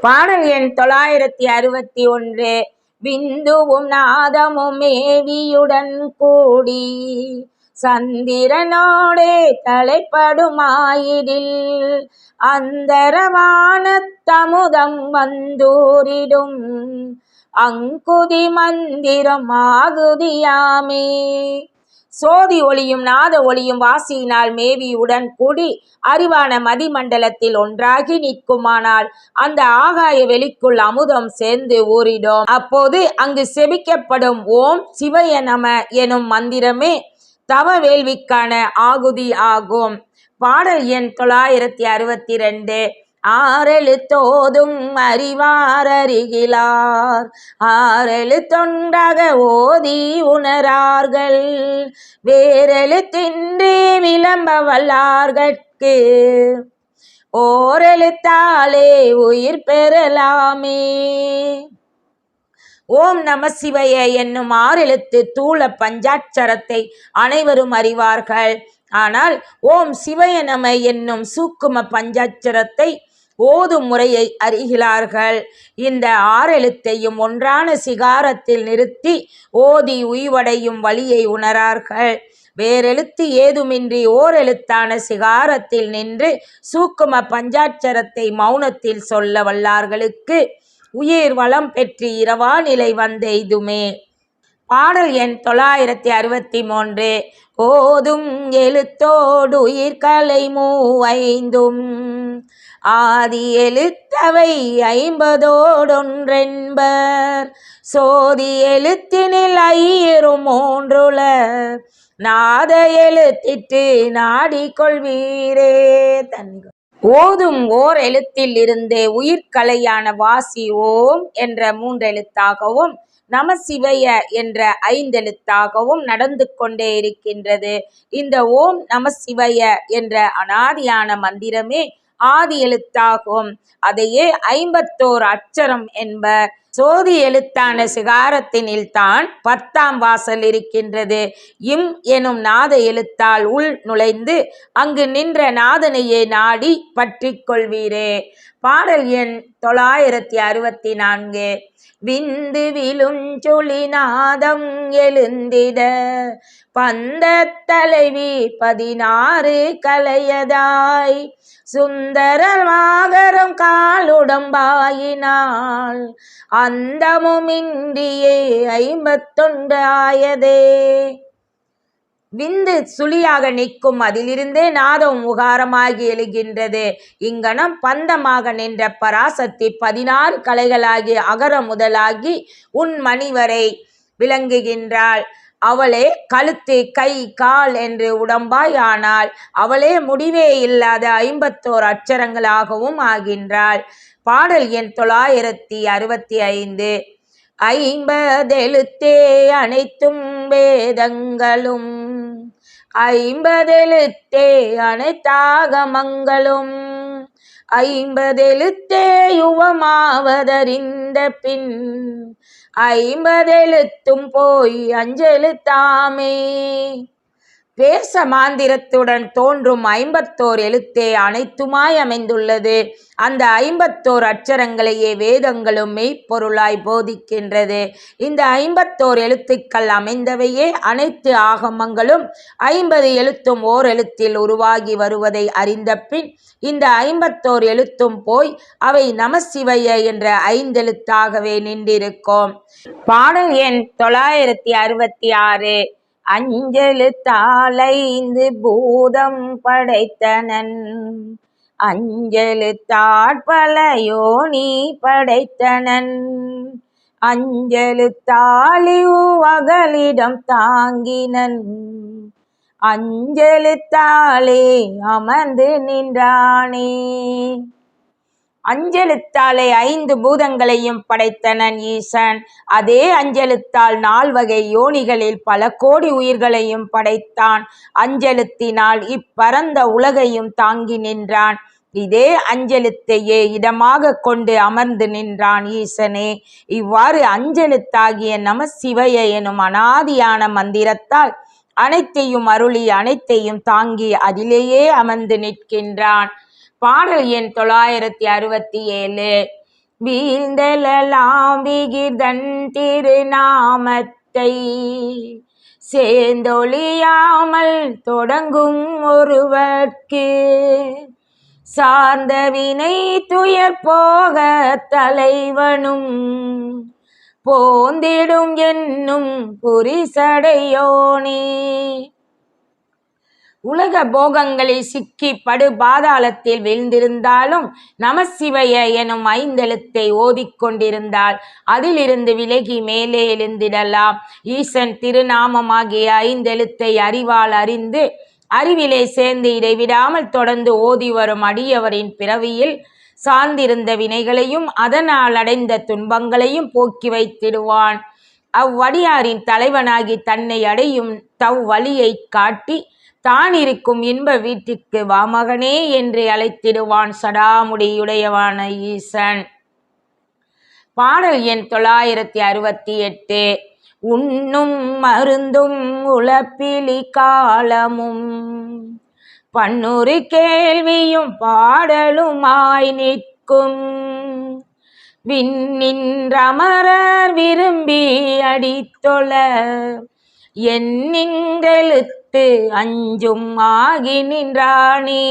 பாடல் எண் தொள்ளாயிரத்தி அறுபத்தி ஒன்று. விந்துவும் நாதமும் மேவியுடன் கூடி சந்திரனோடே தலைப்படுமாயிடில் அந்தரமான தமுதம் வந்தூரிடும். அங்குதி மந்திரம் ஆகுதியாமே. சோதி ஒளியும் நாத ஒளியும் வாசியினால் மேவியுடன் கூடி அறிவான மதிமண்டலத்தில் ஒன்றாகி நிற்குமானால் அந்த ஆகாய வெளிக்குள் அமுதம் சேர்ந்து ஊறிடும். அப்போது அங்கு செபிக்கப்படும் ஓம் சிவய நம எனும் மந்திரமே தவ வேள்விக்கான ஆகுதி ஆகும். பாடல் எண் தொள்ளாயிரத்தி அறுபத்தி ரெண்டு. ஆறெழுத்தோதும் அறிவாரறிகிலார் ஆறெழுத்தொன்றாக ஓதி உணரார்கள். வேறெழுத்தின்றி விளம்ப வல்லார்கட்கு ஓரெழுத்தாலே உயிர் பெறலாமே. ஓம் நம சிவய என்னும் ஆறெழுத்து தூள பஞ்சாட்சரத்தை அனைவரும் அறிவார்கள். ஆனால் ஓம் சிவய நம என்னும் சூக்கும பஞ்சாட்சரத்தை ஓதும் முறையை அறிகிறார்கள். இந்த ஆறெழுத்தையும் ஒன்றான சிகாரத்தில் நிறுத்தி ஓதி உய்வடையும் வழியை உணரார்கள். வேறெழுத்து ஏதுமின்றி ஓரெழுத்தான சிகாரத்தில் நின்று சூக்கும பஞ்சாட்சரத்தை மௌனத்தில் சொல்ல வல்லார்களுக்கு உயிர் வளம் பெற்று இரவா நிலை வந்தெய்துமே. பாடல் எண் தொள்ளாயிரத்தி அறுபத்தி மூன்று. ஓதும் எழுத்தோடு உயிர்கலை மூவைந்தும். ஆதி எழுத்தவை ஐம்பதோடொன்றென்பர். சோதி எழுத்தினில் ஐயரும் மூன்றுல நாத எழுத்திட்டு நாடிக்கொள்வீரே தன்கள் ஓதும் ஓர் எழுத்தில் இருந்தே உயிர்கலையான வாசி ஓம் என்ற மூன்றெழுத்தாகவும் நம சிவைய என்ற ஐந்தெழுத்தாகவும் நடந்து கொண்டே இருக்கின்றது. இந்த ஓம் நம சிவைய என்ற அனாதியான மந்திரமே ஆதி எழுத்தாகும். அதையே ஐம்பத்தோர் அச்சரம் என்பர் சோதி எழுத்தான சிகாரத்தினில் தான் பத்தாம் வாசல் இருக்கின்றது. இம் எனும் நாத எழுத்தால் உள் நுழைந்து அங்கு நின்ற நாதனையே நாடி பற்றி கொள்வீரே. பாடல் எண் தொள்ளாயிரத்தி அறுபத்தி நான்கு. விந்து விழும் சொலிநாதம் எழுந்திட பந்த தலைவி பதினாறு கலையதாய். சுந்தர மாகரம் காலுடம்பாயினாள். அந்தமுமின்றியே ஐம்பத்தொன்று ஆயதே. விந்து சுழியாக நிற்கும் அதிலிருந்தே நாதம் உகாரமாகி எழுகின்றது. இங்கனம் பந்தமாக நின்ற பராசக்தி பதினாறு கலைகளாகி அகர முதலாகி உன் மணிவரை விளங்குகின்றாள். அவளே கழுத்து கை கால் என்று உடம்பாய் ஆனால் அவளே முடிவே இல்லாத ஐம்பத்தோர் அச்சரங்களாகவும் ஆகின்றாள். பாடல் எண் தொள்ளாயிரத்தி அறுபத்தி ஐந்து ஐம்பதெழுத்தே அனைத்தும் வேதங்களும் ஐம்பதெழுத்தே அனைத்தாகமங்களும் ஐம்பதெழுத்தே யுவமாவதறிந்த பின் ஐம்பதெழுத்தும் போய் அஞ்செழுத்தாமே. வேச மாந்திரத்துடன் தோன்றும் ஐம்பத்தோர் எழுத்தே அனைத்துமாய் அமைந்துள்ளது. அந்த ஐம்பத்தோர் அச்சரங்களையே வேதங்களும் மெய்ப்பொருளாய் போதிக்கின்றது. இந்த ஐம்பத்தோர் எழுத்துக்கள் அமைந்தவையே அனைத்து ஆகமங்களும் ஐம்பது எழுத்தும் ஓர் எழுத்தில் உருவாகி வருவதை அறிந்த பின் இந்த ஐம்பத்தோர் எழுத்தும் போய் அவை நமசிவைய என்ற ஐந்தெழுத்தாகவே நின்றிருக்கும். பாடல் எண் தொள்ளாயிரத்தி அறுபத்தி ஆறு. அஞ்செழுத்தாலைந்து பூதம் படைத்தனன். அஞ்செழுத்தாட்பல யோனி படைத்தனன். அஞ்செழுத்தாளி அகலிடம் தாங்கினன். அஞ்செழுத்தாளே அமர்ந்து நின்றானே. அஞ்செழுத்தாலே ஐந்து பூதங்களையும் படைத்தனன் ஈசன். அதே அஞ்செழுத்தால் நால்வகை யோனிகளில் பல கோடி உயிர்களையும் படைத்தான். அஞ்செழுத்தினால் இப்பரந்த உலகையும் தாங்கி நின்றான். இதே அஞ்செழுத்தையே இடமாக கொண்டு அமர்ந்து நின்றான் ஈசனே. இவ்வாறு அஞ்செழுத்தாகிய நம சிவய எனும் அனாதியான மந்திரத்தால் அனைத்தையும் அருளி அனைத்தையும் தாங்கி அதிலேயே அமர்ந்து நிற்கின்றான். பாடல் எண் தொள்ளாயிரத்தி அறுபத்தி ஏழு. வீழ்ந்தெழலாம் விகிதன் திருநாமத்தை சேர்ந்தொழியாமல் தொடங்கும் ஒருவர்க்கு சார்ந்த வினை துயர் போக தலைவனும் போந்திடும் என்னும் புரிசடையோனே. உலக போகங்களில் சிக்கி படு பாதாளத்தில் வீழ்ந்திருந்தாலும் நமசிவய எனும் ஐந்தெழுத்தை ஓதிக்கொண்டிருந்தால் அதிலிருந்து விலகி மேலே எழுந்திடலாம். ஈசன் திருநாமமாகிய ஐந்தெழுத்தை அறிவால் அறிந்து அறிவிலே சேர்ந்து இடைவிடாமல் தொடர்ந்து ஓதி வரும் அடியவரின் பிறவியில் சார்ந்திருந்த வினைகளையும் அதனால் அடைந்த துன்பங்களையும் போக்கி வைத்திடுவான். அவ்வடியாரின் தலைவனாகி தன்னை அடையும் தவ் வழியை காட்டி தான் இருக்கும் இன்ப வீட்டிற்கு வாமகனே என்று அழைத்திடுவான் சடாமுடியுடையவான ஈசன். பாடல் எண் தொள்ளாயிரத்தி அறுபத்தி எட்டு உண்ணும் மருந்தும் உழப்பிலி காலமும் பன்னுரு கேள்வியும் பாடலுமாய் நிற்கும். விண்ணின்றமரர் விரும்பி அடித்தொழ எண்ணின்றெழுத்து அஞ்சும் ஆகி நின்றானே.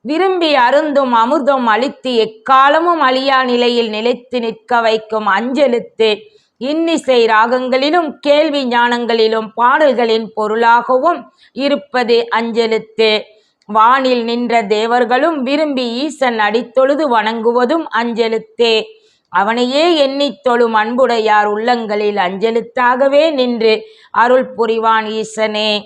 விரும்பி அருந்தும் அமிர்தம் அளித்து எக்காலமும் அழியா நிலையில் நிலைத்து நிற்க வைக்கும் அஞ்செழுத்து இன்னிசை ராகங்களிலும் கேள்வி ஞானங்களிலும் பாடல்களின் பொருளாகவும் இருப்பது அஞ்செழுத்து. வானில் நின்ற தேவர்களும் விரும்பி ஈசன் அடித்தொழுது வணங்குவதும் அஞ்செழுத்தே. அவனையே எண்ணித் தொழும் அன்புடையார் உள்ளங்களில் அஞ்செழுத்தாகவே நின்று அருள் புரிவான் ஈசனே.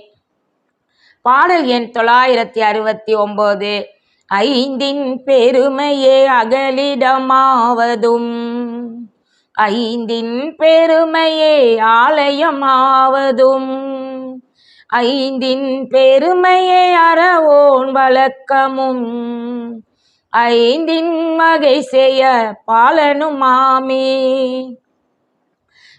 பாடல் எண் தொள்ளாயிரத்தி அறுபத்தி ஒன்பது ஐந்தின் பெருமையே அகலிடமாவதும். ஐந்தின் பெருமையே ஆலயமாவதும். ஐந்தின் பெருமையே அறவோன் வழக்கமும். ஐந்தின் வகை செய்ய பாலனுமாமே.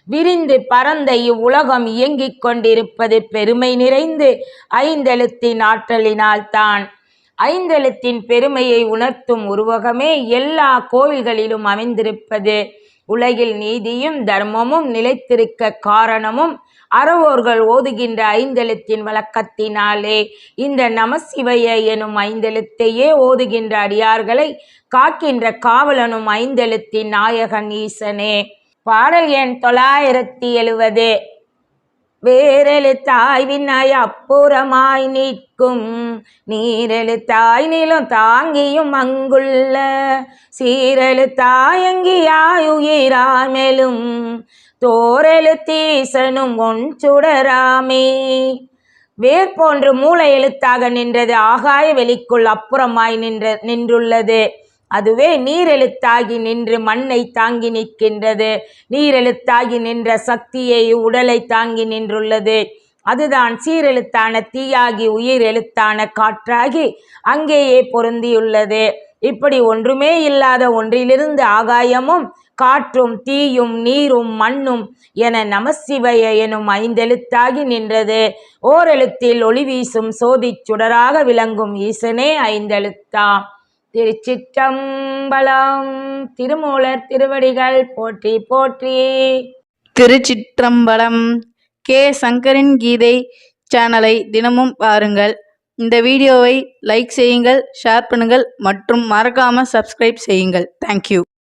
விரிந்து பரந்த இவ்வுலகம் இயங்கிக் கொண்டிருப்பது பெருமை நிறைந்து ஐந்தெழுத்தின் ஆற்றலினால் தான். ஐந்தெழுத்தின் பெருமையை உணர்த்தும் உருவகமே எல்லா கோவில்களிலும் அமைந்திருப்பது. உலகில் நீதியும் தர்மமும் நிலைத்திருக்க காரணமும் அறவோர்கள் ஓதுகின்ற ஐந்தெழுத்தின் வழக்கத்தினாலே இந்த நமசிவைய எனும் ஐந்தெழுத்தையே ஓதுகின்ற அடியார்களை காக்கின்ற காவலனும் ஐந்தெழுத்தின் நாயகன் ஈசனே. பாடல் எண் தொள்ளாயிரத்தி எழுவது. வேரெழுத்தாய் விண்ணாய் அப்புறமாய் நிற்கும். நீரெழுத்தாய் நிலம் தாங்கியும் அங்குள்ள. சீரெழுத்தாயங்கியாயுயிராய் மேலும். தோரெழுத்தீசனும் ஒன் சுடராமே. வேர் போன்று மூளை எழுத்தாக நின்றது ஆகாய வெளிக்குள் அப்புறமாய் நின்ற நின்றுள்ளது. அதுவே நீரெழுத்தாகி நின்று மண்ணை தாங்கி நிற்கின்றது. நீரெழுத்தாகி நின்ற சக்தியை உடலை தாங்கி நின்றுள்ளது. அதுதான் சீரெழுத்தான தீயாகி உயிர் எழுத்தான காற்றாகி அங்கேயே பொருந்தியுள்ளது. இப்படி ஒன்றுமே இல்லாத ஒன்றிலிருந்து ஆகாயமும் காற்றும் தீயும் நீரும் மண்ணும் என நமசிவய எனும் ஐந்தெழுத்தாகி நின்றது. ஓரெழுத்தில் ஒளி வீசும் சோதிச் சுடராக விளங்கும் ஈசனே ஐந்தெழுத்தா. திருச்சிற்றம்பலம் திருமூலர் திருவடிகள் போற்றி போற்றி. திருச்சிற்றம்பலம் கே. சங்கரின் கீதை சேனலை தினமும் பாருங்கள். இந்த வீடியோவை லைக் செய்யுங்கள் ஷேர் பண்ணுங்கள் மற்றும் மறக்காமல் சப்ஸ்கிரைப் செய்யுங்கள். தேங்க்யூ